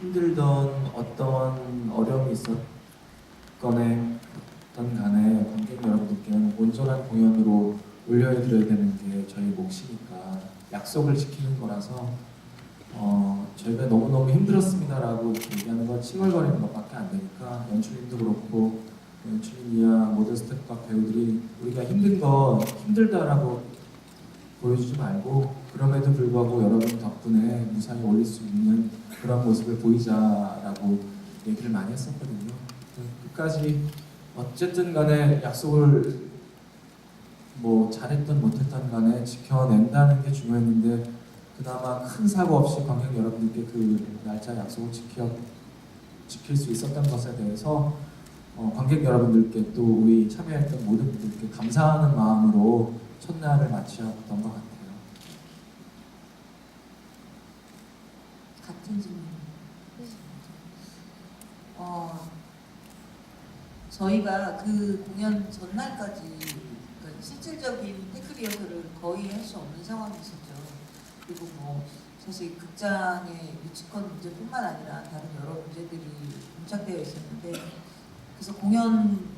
힘들던 어떤 어려움이 어떤 간에 관객 여러분들께는 온전한 공연으로 올려드려야 되는 게 저희 몫이니까 약속을 지키는 거라서 어, 저희가 너무너무 힘들었습니다라고 얘기하는 건 칭얼거리는 것밖에 안 되니까 연출님도 그렇고 연출님이야 모든 스태프과 배우들이 우리가 힘든 거 힘들다라고 보여주지 말고 그럼에도 불구하고 여러분 덕분에 무사히 올릴 수 있는 그런 모습을 보이자라고 얘기를 많이 했었거든요. 끝까지 어쨌든 간에 약속을 뭐 잘했던 못했던 간에 지켜낸다는 게 중요했는데 그나마 큰 사고 없이 관객 여러분들께 그 날짜 약속을 지켜 지킬 수 있었던 것에 대해서 어, 관객 여러분들께 또 우리 참여했던 모든 분들께 감사하는 마음으로 첫날을 마치었던 것 같아요. 같은 질문. 어, 저희가 그 공연 전날까지 그러니까 실질적인 테크 리허설을 거의 할 수 없는 상황이 있었죠. 그리고 뭐 사실 극장의 유치권 문제뿐만 아니라 다른 여러 문제들이 봉착되어 있었는데 그래서 공연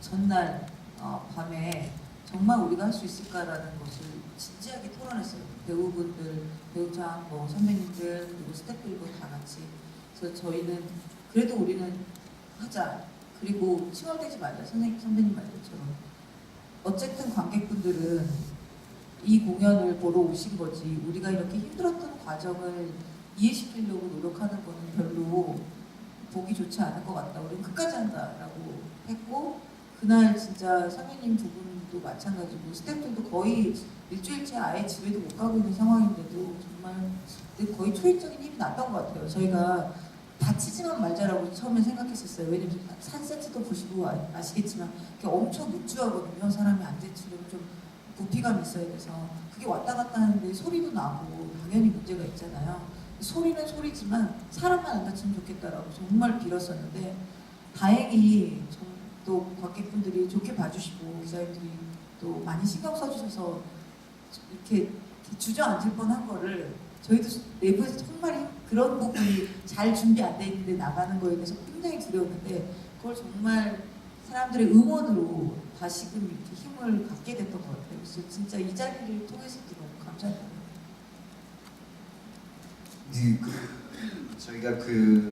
전날 어, 밤에 정말 우리가 할 수 있을까라는 것을 진지하게 토론했어요. 배우분들, 배우장, 뭐 선배님들 그리고 스태프들과 다 같이. 그래서 저희는 그래도 우리는 하자. 그리고 칭얼대지 말자. 선생님, 선배님 말처럼. 어쨌든 관객분들은 이 공연을 보러 오신 거지. 우리가 이렇게 힘들었던 과정을 이해시키려고 노력하는 거는 별로 보기 좋지 않을 것 같다. 우리는 끝까지 한다라고 했고 그날 진짜 선배님 두 분 도 마찬가지고 스태프들도 거의 일주일째 아예 집에도 못 가고 있는 상황인데도 정말 근데 거의 초인적인 힘이 났던 것 같아요. 저희가 다치지만 말자라고 처음에 생각했었어요. 왜냐면 산 세트도 보시고 아, 아시겠지만 이렇게 엄청 묵주하거든요. 사람이 안 다치려면 좀 부피감이 있어야 돼서 그게 왔다 갔다 하는데 소리도 나고 당연히 문제가 있잖아요. 소리는 소리지만 사람만 안 다치면 좋겠다라고 정말 빌었었는데 다행히 좀 또 관객분들이 좋게 봐주시고 기자님들이 또 많이 신경 써주셔서 이렇게 주저앉을 뻔한 거를 저희도 내부에서 정말 힘- 그런 부분이 잘 준비 안 돼 있는데 나가는 거에 대해서 굉장히 두려웠는데 그걸 정말 사람들의 응원으로 다시금 이렇게 힘을 갖게 됐던 것 같아요. 그래서 진짜 이 자리를 통해서도 너무 감사해요. 네, 그, 저희가 그